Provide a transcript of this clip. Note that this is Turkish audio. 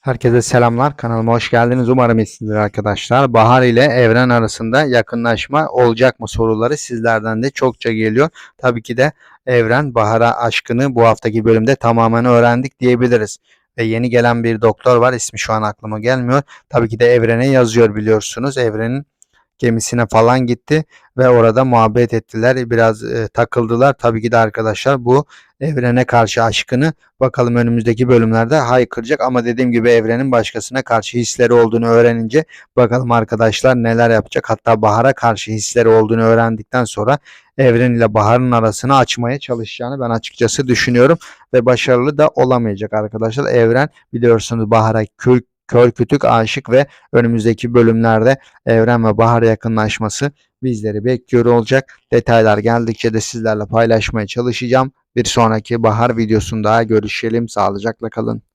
Herkese selamlar. Kanalıma hoş geldiniz. Umarım iyisinizdir arkadaşlar. Bahar ile evren arasında yakınlaşma olacak mı soruları sizlerden de çokça geliyor. Tabii ki de evren Bahar'a aşkını bu haftaki bölümde tamamen öğrendik diyebiliriz. Ve yeni gelen bir doktor var. İsmi şu an aklıma gelmiyor. Tabii ki de evrene yazıyor biliyorsunuz. Evrenin gemisine falan gitti ve orada muhabbet ettiler. Biraz e, takıldılar. Tabii ki de arkadaşlar bu evrene karşı aşkını bakalım önümüzdeki bölümlerde haykıracak ama dediğim gibi evrenin başkasına karşı hisleri olduğunu öğrenince bakalım arkadaşlar neler yapacak. Hatta Bahar'a karşı hisleri olduğunu öğrendikten sonra evren ile Bahar'ın arasını açmaya çalışacağını ben açıkçası düşünüyorum ve başarılı da olamayacak arkadaşlar. Evren biliyorsunuz Bahar'a kör, kör kütük aşık ve önümüzdeki bölümlerde Evren ve Bahar yakınlaşması bizleri bekliyor olacak. Detaylar geldikçe de sizlerle paylaşmaya çalışacağım. Bir sonraki bahar videosunda görüşelim. Sağlıcakla kalın.